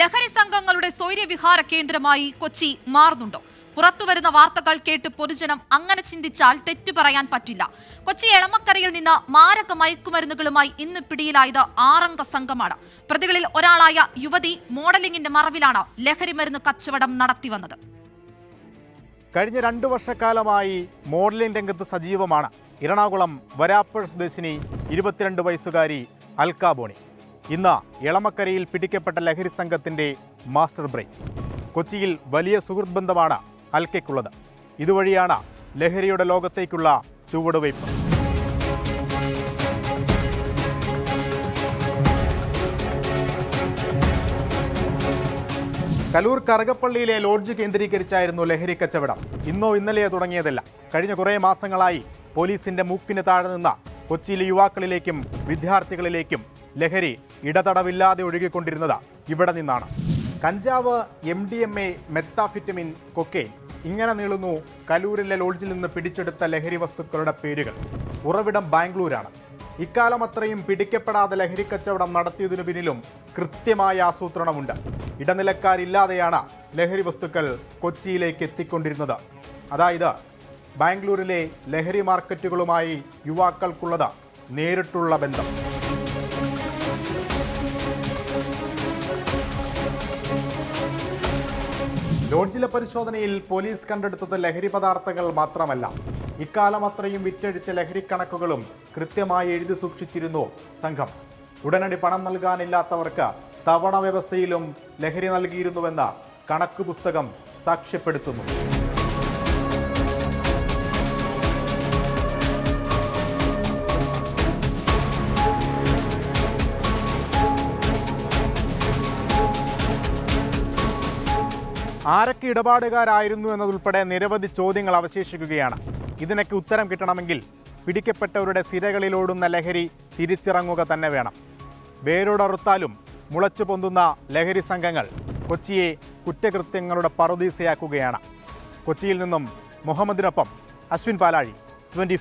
ലഹരി സംഘങ്ങളുടെ സ്വൈര്യവിഹാര കേന്ദ്രമായി കൊച്ചി മാറുന്നുണ്ടോ? പുറത്തുവരുന്ന വാർത്തകൾ കേട്ട് പൊതുജനം അങ്ങനെ ചിന്തിച്ചാൽ തെറ്റു പറയാൻ പറ്റില്ല. കൊച്ചി എളമക്കരയിൽ നിന്ന് മാരക മയക്കുമരുന്നുകളുമായി ഇന്ന് പിടിയിലായത് ആറംഗ സംഘമാണ്. പ്രതികളിൽ ഒരാളായ യുവതി മോഡലിംഗിന്റെ മറവിലാണ് ലഹരി മരുന്ന് കച്ചവടം നടത്തി വന്നത് കഴിഞ്ഞ രണ്ടു വർഷക്കാലമായി മോഡലിംഗ് രംഗത്ത് സജീവമാണ്. എറണാകുളം വരാപ്പുഴ സ്വദേശിനി ഇരുപത്തിരണ്ട് വയസ്സുകാരി അൽക്കാബോണി ഇന്ന് എളമക്കരയിൽ പിടിക്കപ്പെട്ട ലഹരി സംഘത്തിന്റെ മാസ്റ്റർ ബ്രേക്ക്. കൊച്ചിയിൽ വലിയ സുഹൃത്ത് ബന്ധമാണ് അൽക്കയ്ക്കുള്ളത്. ഇതുവഴിയാണ് ലഹരിയുടെ ലോകത്തേക്കുള്ള ചുവടുവയ്പ്. കലൂർ കറുകപ്പള്ളിയിലെ ലോഡ്ജ് കേന്ദ്രീകരിച്ചായിരുന്നു ലഹരി കച്ചവടം. ഇന്നോ ഇന്നലെയോ തുടങ്ങിയതല്ല. കഴിഞ്ഞ കുറേ മാസങ്ങളായി പോലീസിന്റെ മൂക്കിന് താഴെ നിന്ന കൊച്ചിയിലെ യുവാക്കളിലേക്കും വിദ്യാർത്ഥികളിലേക്കും ലഹരി ഇടതടവില്ലാതെ ഒഴുകിക്കൊണ്ടിരുന്നത് ഇവിടെ നിന്നാണ്. കഞ്ചാവ് M D M A methamphetamine cocaine ഇങ്ങനെ നീളുന്നു കലൂരിലെ ലോഡ്ജിൽ നിന്ന് പിടിച്ചെടുത്ത ലഹരി വസ്തുക്കളുടെ പേരുകൾ. ഉറവിടം ബാംഗ്ലൂരാണ്. ഇക്കാലം അത്രയും പിടിക്കപ്പെടാതെ ലഹരി കച്ചവടം നടത്തിയതിനു പിന്നിലും കൃത്യമായ ആസൂത്രണമുണ്ട്. ഇടനിലക്കാരില്ലാതെയാണ് ലഹരി വസ്തുക്കൾ കൊച്ചിയിലേക്ക് എത്തിക്കൊണ്ടിരുന്നത്. അതായത് ബാംഗ്ലൂരിലെ ലഹരി മാർക്കറ്റുകളുമായി യുവാക്കൾക്കുള്ളത് നേരിട്ടുള്ള ബന്ധം. ലോഡ്ജിലെ പരിശോധനയിൽ പോലീസ് കണ്ടെടുത്തത് ലഹരി പദാർത്ഥങ്ങൾ മാത്രമല്ല. ഇക്കാലം അത്രയും വിറ്റഴിച്ച ലഹരി കണക്കുകളും കൃത്യമായി എഴുതി സൂക്ഷിച്ചിരുന്നു സംഘം. ഉടനടി പണം നൽകാനില്ലാത്തവർക്ക് തവണ വ്യവസ്ഥയിലും ലഹരി നൽകിയിരുന്നുവെന്ന കണക്ക് പുസ്തകം സാക്ഷ്യപ്പെടുത്തുന്നു. ആരൊക്കെ ഇടപാടുകാരായിരുന്നു എന്നതുൾപ്പെടെ നിരവധി ചോദ്യങ്ങൾ അവശേഷിക്കുകയാണ്. ഇതിനൊക്കെ ഉത്തരം കിട്ടണമെങ്കിൽ പിടിക്കപ്പെട്ടവരുടെ സിരകളിലോടുന്ന ലഹരി തിരിച്ചിറങ്ങുക തന്നെ വേണം. വേരോടറുത്താലും മുളച്ചു പൊന്തുന്ന ലഹരി സംഘങ്ങൾ കൊച്ചിയെ കുറ്റകൃത്യങ്ങളുടെ പറുദീസയാക്കുകയാണ്. കൊച്ചിയിൽ നിന്നും മുഹമ്മദിനൊപ്പം അശ്വിൻ പാലാഴി ട്വന്റി